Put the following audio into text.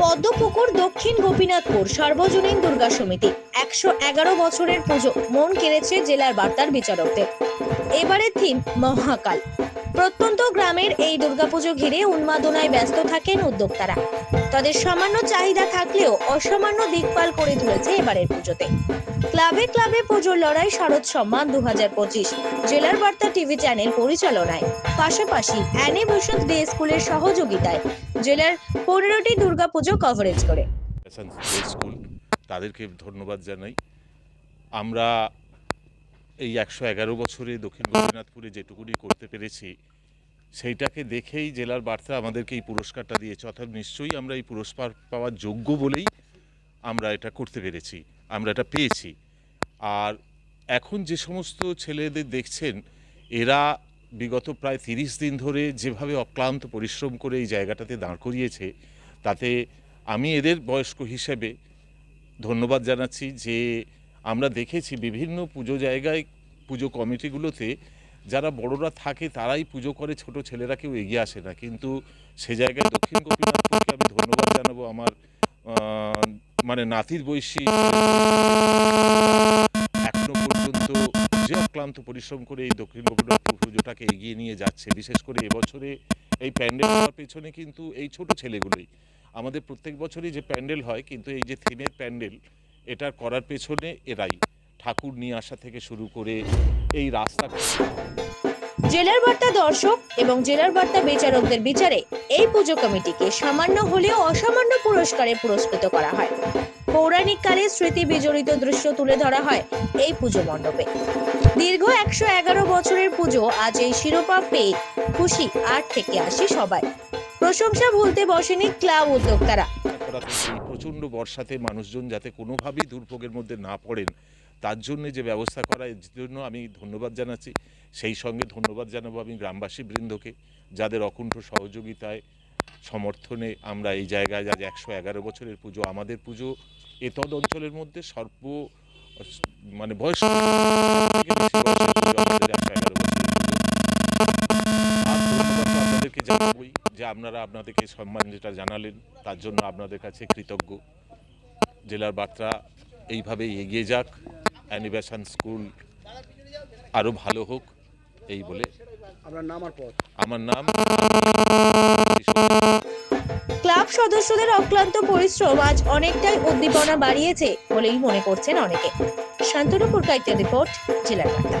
পদ্মপুকুর দক্ষিণ গোপীনাথপুর সর্বজনীন দুর্গা সমিতি। একশো এগারো বছরের পুজো। মন কেড়েছে জেলার বার্তার বিচারকদের। এবারের থিম মহাকাল। প্রত্যন্ত গ্রামের এই দুর্গাপুজো ঘিরে উন্মাদনায় ব্যস্ত থাকেন উদ্যোক্তারা। তাদের সামান্য চাহিদা থাকলেও অসামান্য দিকপাল করে তুলেছে এবারের পুজোতে। ক্লাবে ক্লাবে পুজোর লড়াই শারদ সম্মান দু জেলার বার্তা টিভি চ্যানেল পরিচালনায়। পাশাপাশি অ্যানিভূষণ ডে স্কুলের সহযোগিতায় জেলার পনেরোটি দুর্গাপুজো কভারেজ করে। তাদেরকে ধন্যবাদ জানাই। আমরা এই একশো এগারো বছরে দক্ষিণ গোপীনাথপুরে যেটুকুনি করতে পেরেছি, সেইটাকে দেখেই জেলার বার্তা আমাদেরকে এই পুরস্কারটা দিয়েছে। অর্থাৎ নিশ্চয়ই আমরা এই পুরস্কার পাওয়ার যোগ্য বলেই আমরা এটা করতে পেরেছি, আমরা এটা পেয়েছি। আর এখন যে সমস্ত ছেলেদের দেখছেন, এরা বিগত প্রায় তিরিশ দিন ধরে যেভাবে অক্লান্ত পরিশ্রম করে এই জায়গাটাতে দাঁড় করিয়েছে, তাতে আমি এদের বয়স্ক হিসেবে ধন্যবাদ জানাচ্ছি যে আমরা দেখেছি বিভিন্ন পুজো জায়গায় পুজো কমিটিগুলোতে যারা বড়রা থাকে তারাই পুজো করে, ছোট ছেলেরা কেউ এগিয়ে আসে না। কিন্তু সে জায়গায় দক্ষিণ গোপীনাথপুরকে আমি ধন্যবাদ জানাব, আমার মানে নাতির বয়সী এখনও পর্যন্ত যে অক্লান্ত পরিশ্রম করে এই দক্ষিণ গোপীনাথপুর পুজোটাকে এগিয়ে নিয়ে যাচ্ছে, বিশেষ করে এবছরে এই প্যান্ডেল হওয়ার পেছনে কিন্তু এই ছোট ছেলেগুলোই। আমাদের প্রত্যেক বছরই যে প্যান্ডেল হয়, কিন্তু এই যে থিমের প্যান্ডেল এটা করার পেছনে এরাই ঠাকুর নিয়ে আসা থেকে শুরু করে এই রাস্তা জেলার বার্তা দর্শক এবং জেলার বার্তা বিচারকদের বিচারে এই পুজো কমিটিকে সামান্য হলেও অসামান্য পুরস্কারে পুরস্কৃত করা হয়। পৌরাণিক কালে স্মৃতি বিজড়িত দৃশ্য তুলে ধরা হয় এই পুজো মণ্ডপে। দীর্ঘ একশো এগারো বছরের পুজো আজ এই শিরোপা পেয়ে খুশি আট থেকে আসি সবাই। প্রশংসা ভুলতে বসেনি ক্লাব উদ্যোক্তারা। করা এই প্রচণ্ড বর্ষাতে মানুষজন যাতে কোনোভাবেই দুর্ভোগের মধ্যে না পড়েন, তার জন্য যে ব্যবস্থা করা, এর জন্য আমি ধন্যবাদ জানাচ্ছি। সেই সঙ্গে ধন্যবাদ জানাব আমি গ্রামবাসী বৃন্দকে, যাদের অকুণ্ঠ সহযোগিতায়, সমর্থনে আমরা এই জায়গায় আজ একশো এগারো বছরের পুজো, আমাদের পুজো এতদ অঞ্চলের মধ্যে সর্ব মানে বয়স জানাবই যে আপনারা আপনাদেরকে সম্মান যেটা জানালেন তার জন্য আপনাদের কাছে কৃতজ্ঞ। জেলার বার্তা এইভাবেই এগিয়ে যাক অ্যানিভেশন স্কুল আরও ভালো হোক এই বলে। আপনার নাম আর পদ আমার নাম ক্লাব সদস্যদের অক্লান্ত পরিশ্রম আজ অনেকটাই উদ্দীপনা বাড়িয়েছে বলেই মনে করছেন অনেকে। শান্তনু পুরকাইতের রিপোর্ট জেলার বার্তা।